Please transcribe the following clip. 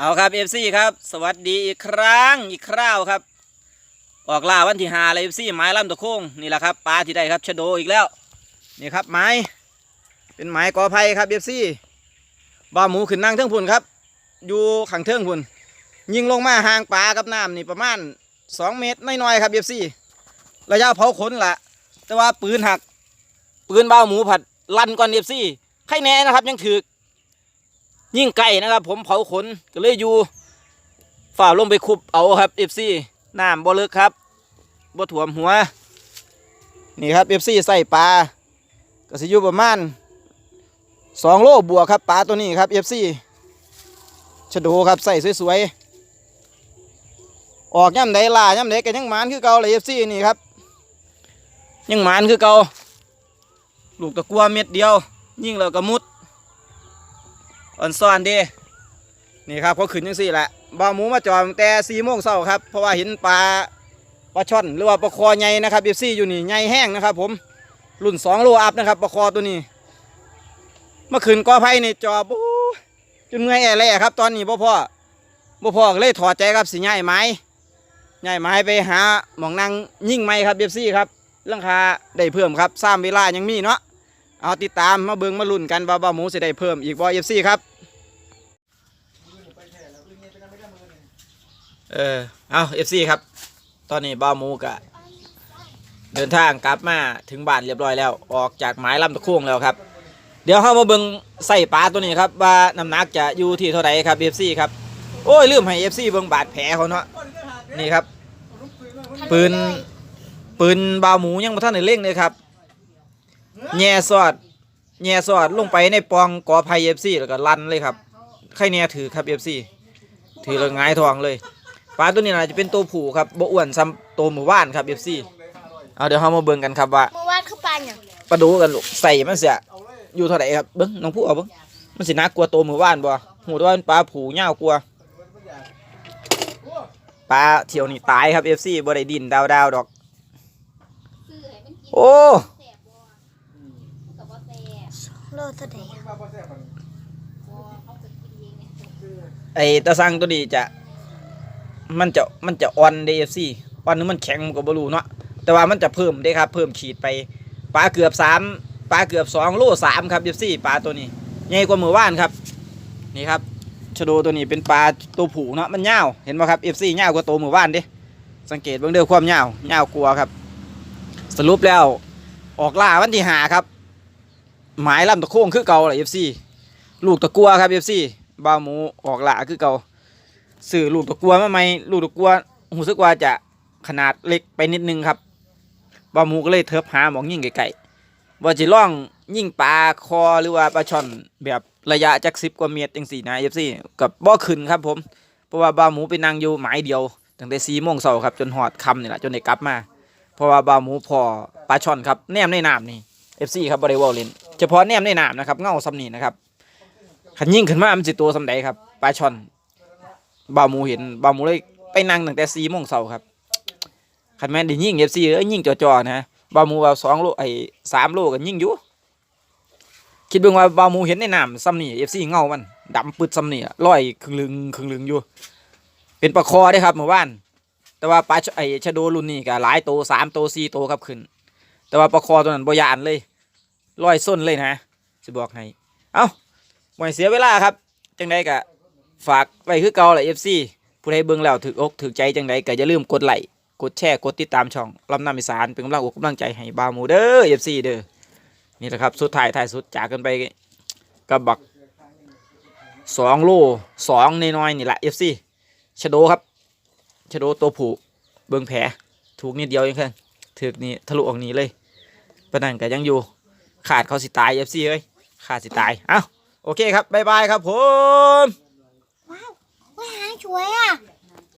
เอาครับเอฟซีครับ สวัสดีอีกครั้งอีกคราวครับ ออกล่าวันที่หาเลยเอฟซีไม้ลำตะโค้งนี่แหละครับปลาที่ได้ครับชะโดอีกแล้วนี่ครับไม้เป็นไม้กอไผ่ครับเอฟซีบ่าหมูขึ้นนั่งเทิงพุ่นครับ อยู่ขังเทิงพุ่นยิงลงมาห่างปลากับน้ำนี่ประมาณสองเมตรน้อยๆครับเอฟซีระยะเผาขนละแต่ว่าปืนหัก ปืนเบาหมูผัดลั่นก่อนเอฟซีใครแน่นะครับยังถือ ยิ่งไก่นะครับ ผมเผาขนก็เลยอยู่ฝ่าลงไปคุบเอาครับเอฟซีน้ำบ่เลิกครับบ่ถ่วมหัว นี่ครับเอฟซีใส่ปลาก็สิอยู่ประมาณสองโลบวกครับปลาตัวนี้ครับเอฟซีชะโดครับใส่สวยๆออกย่ำใดล่าย่ำใดก็ยังหมานคือเก่าเลยเอฟซีนี่ครับ ยังหมานคือเก่าลูกตะกัวเม็ดเดียว ยิ่งแล้วก็มุด อ่อนซ่อนดีนี่ครับเขาขึ้นยังสี่แหละบ่าหมูมาจอดแต่สี่โมงเช้าครับเพราะว่าเห็นปลาปลาช่อนหรือว่าปลาคอใหญ่นะครับเอฟซี่อยู่นี่ใหญ่แห้งนะครับ ผมรุ่นสองโลอัพนะครับปลาคอตัวนี้เมื่อคืนกอไผ่ในจอบโอ้ยจนเมื่อยแอ่แล่ครับ ตอนนี้บ่พ่อบ่พ่อเลยถอดใจครับสิย้ายไม้ย้ายไม้ไปหาหมองนั่งยิ่งไม้ครับเอฟซี่ครับเรื่องคาได้เพิ่มครับสร้างเวลายังมีเนาะ เอาติดตามมาเบิงมาลุ้นกันว่าบ่าวหมูสิได้เพิ่มอีกบ่เอฟซีครับเออเอาเอฟซีครับ ตอนนี้บ่าวหมูกะเดินทางกลับมาถึงบ้านเรียบร้อยแล้ว ออกจากหมายลำตะโค้งแล้วครับ เดี๋ยวเข้ามาเบิงใส่ปลาตัวนี้ครับว่าน้ำหนักจะอยู่ที่เท่าไหร่ครับเอฟซีครับโอ้ยลืมให้เอฟซีเบิงบาดแผลเขาเนาะนี่ครับ ปืนปืนบ่าวหมูยังบ่ทันได้เล่งเลยครับ แง่สอดแง่สอดลงไปในปองกอไผ่เอฟซีแล้วก็ลั่นเลยครับใครแน่ถือครับเอฟซีถือแล้วหงายทองเลยปลาตัวนี้น่าจะเป็นตัวผู้ครับบ่อ้วนซ้ำตัวหมู่บ้านครับเอฟซีเอาเดี๋ยวเรามาเบิ่งกันครับว่าเมื่อวานคือปลาอย่างปลาดูกันลูกใส่มันเสียอยู่เท่าไหร่ครับเบิ้งน้องผู้เอาเบิ้งมันสิน่ากลัวตัวหมู่บ้านบ่หูตัวามันปลาผูเง่าวกลัวปลาเที่ยวนี่ตายครับเอฟซีบ่ได้ดินดาวดาวๆดอก โอ้ โลเท่าไหร่ไอ้ตะสังตัวนี้จะ มันจะมันจะอ่อนเดฟซีอ่อนนึงมันแข็งมันก็บรูเนาะแต่ว่ามันจะเพิ่มได้ครับ เพิ่มขีดไปปลาเกือบสามปลาเกือบสองโลสามครับเดฟซี่ปลาตัวนี้ใหญ่กว่ามือว่านครับ นี่ครับชโดตัวนี้เป็นปลาตัวผูเนาะมันยาวเห็นไหมครับเอฟซียาวกว่าตัวมือว่านดิสังเกตเบื้องเดียวความยาวยาวกลัวครับ สรุปแล้วออกล่าวันที่หาครับ หมายลำตะโค้งคือเก่าเลยเอฟซีลูกตะกัวครับเอฟซีบาวหมูออกล่าคือเก่าสื่อลูกตะกัวมาไหมลูกตะกัวรู้สึกว่าจะขนาดเล็กไปนิดนึงครับบาหมูก็เลยเทิบหาหมองยิ่งไก่ๆว่าจะล่องยิ่งปลาคอหรือว่าปลาช่อนแบบระยะจักสิบกว่าเมตรจังสี่นะเอฟซีกับบ่อขึ้นครับผมเพราะว่าบาหมูไปนั่งอยู่หมายเดียวตั้งแต่สี่โมงเช้าครับจนหอดคำนี่แหละจนได้กลับมา เพราะว่าบาหมูพอปลาช่อนครับแนมในน้ำนี่เอฟซีครับบริวอลเลน เฉพาะแนมในน้ำนะครับเงาซ้ำนี่นะครับขันยิ่งขึ้นมามันสิตัวซ้ำใดครับปลาช่อนบ่าวมูเห็นบ่าวมูเลยไปนั่งตั้งแต่สี่โมงเช้าครับคันแม่นได้ยิ่งเอฟซีเอ้ยยิ่งจ่อๆนะบ่าวมูเอาสองโลไอ้สามโลกันยิ่งอยู่คิดเบิ่งว่าบ่าวมูเห็นในน้ำซ้ำนี่เอฟซีเงามันดำปึดซ้ำนี่ลอยครึ่งลึงครึ่งลึงอยู่ เป็นปลาคอได้ครับเมื่อวาน แต่ว่าปลาชไอ้ชะโดรุ่นนี้ก็หลายโตสามโตสี่โตครับขึ้น แต่ว่าปลาคอตัวนั้นบ่ยานเลย ลอยส้นเลยนะจะบอกให้ เอ้าไม่เสียเวลาครับ จังใดก็ฝากไว้คือเก่าแหละ FC ผู้ใดเบิ่งแล้วถึกอกถึกใจจังไดก็อย่าลืมกดไลค์กดแชร์กดติดตามช่องลำน้ำอีสานเป็นกำลังอกกำลังใจให้บาหมูเด้อ FC เด้อนี่แหละครับสุดท้ายท้ายสุดจากกันไปกับบักสองโลสองน้อยๆนี่แหละ FC ชโดครับชโดตัวผูเบิ่งแผลถูกนิดเดียวเองเพื่อนถึกนี่ทะลุออกนี้เลยปะนันก็ยังอยู่ ขาดเขาสิตายเอฟซีเอ้ยขาดสิตายเอ้าโอเคครับบ๊ายบายครับผม ว้ายหางสวยอะ